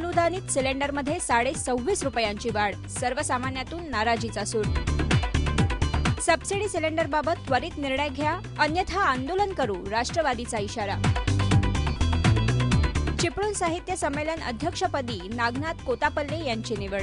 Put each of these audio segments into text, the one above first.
अनुदानित सिलेंडरमध्ये साडे सव्वीस रुपयांची वाढ. सर्वसामान्यातून नाराजीचा सूर. सबसिडी सिलेंडरबाबत त्वरित निर्णय घ्या अन्यथा आंदोलन करू राष्ट्रवादीचा इशारा. चिपळूण साहित्य संमेलन अध्यक्षपदी नागनाथ कोतापल्ले यांची निवड.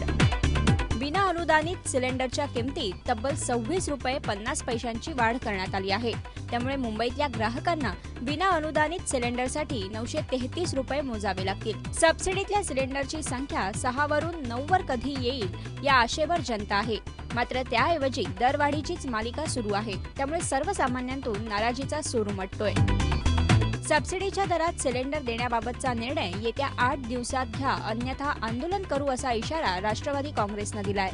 बिना अनुदानित सिलेंडरच्या किमतीत तब्बल सव्वीस रुपये पन्नास पैशांची वाढ करण्यात आली आहे. त्यामुळे मुंबईतल्या ग्राहकांना बिना अनुदानित सिलेंडरसाठी नऊशे तेहतीस रुपये मोजावे लागतील. सबसिडीतल्या सिलेंडरची संख्या सहावरून नऊवर कधी येईल या आशेवर जनता आहे. मात्र त्याऐवजी दरवाढीचीच मालिका सुरू आहे. त्यामुळे सर्वसामान्यांतून नाराजीचा सूर उमटतोय. सबसिडीच्या दरात सिलेंडर देण्याबाबतचा निर्णय येत्या आठ दिवसात घ्या अन्यथा आंदोलन करू असा इशारा राष्ट्रवादी काँग्रेसनं दिलाय.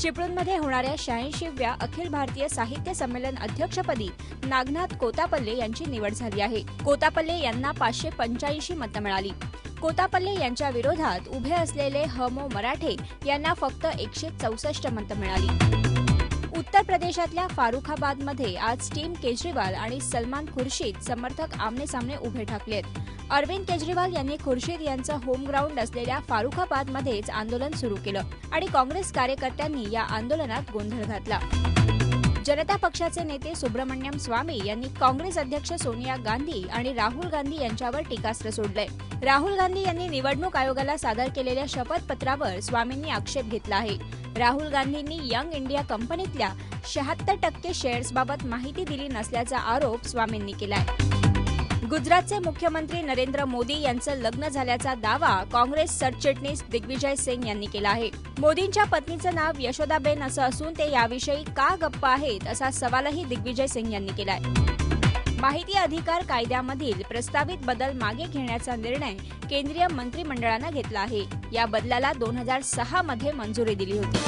चिपळूणमध्ये होणाऱ्या शहाऐंशीव्या अखिल भारतीय साहित्य संमेलन अध्यक्षपदी नागनाथ कोतापल्ले यांची निवड झाली आहे. कोतापल्ले यांना पाचशे पंच्याऐंशी मतं मिळाली. कोतापल्ले यांच्या विरोधात उभे असलेले हमो मराठे यांना फक्त एकशे चौसष्ट मतं मिळाली. उत्तर प्रदेशातल्या फारुखाबादमध्ये आज टीम केजरीवाल आणि सलमान खुर्शीद समर्थक आमने सामने उभे ठाकलेत. अरविंद केजरीवाल यांनी खुर्शीद यांचं होम ग्राउंड असलेल्या फारुखाबादमध्येच आंदोलन सुरू केलं आणि काँग्रेस कार्यकर्त्यांनी या आंदोलनात गोंधळ घातला. जनता पक्षाचे नेते सुब्रमण्यम स्वामी यांनी काँग्रेस अध्यक्ष सोनिया गांधी आणि राहुल गांधी यांच्यावर टीकास्त्र सोडलंय. राहुल गांधी यांनी निवडणूक आयोगाला सादर केलेल्या शपथपत्रावर स्वामींनी आक्षेप घेतला आहे. राहुल गांधींनी यंग इंडिया कंपनीतल्या शहात्तर टक्के शेअर्सबाबत माहिती दिली नसल्याचा आरोप स्वामींनी केलाय. गुजरातचे मुख्यमंत्री नरेंद्र मोदी यांचं लग्न झाल्याचा दावा काँग्रेस सरचिटणीस दिग्विजय सिंग यांनी केला आहे. मोदींच्या पत्नीचं नाव यशोदाबेन असं असून ते याविषयी का गप्प आहेत असा सवालही दिग्विजय सिंग यांनी केलाय. माहिती अधिकार कायद्यामधील प्रस्तावित बदल मागे घेण्याचा निर्णय केंद्रीय मंत्रिमंडळानं घेतला आहे. या बदलाला दोन हजार सहा मध्ये मंजुरी दिली होती.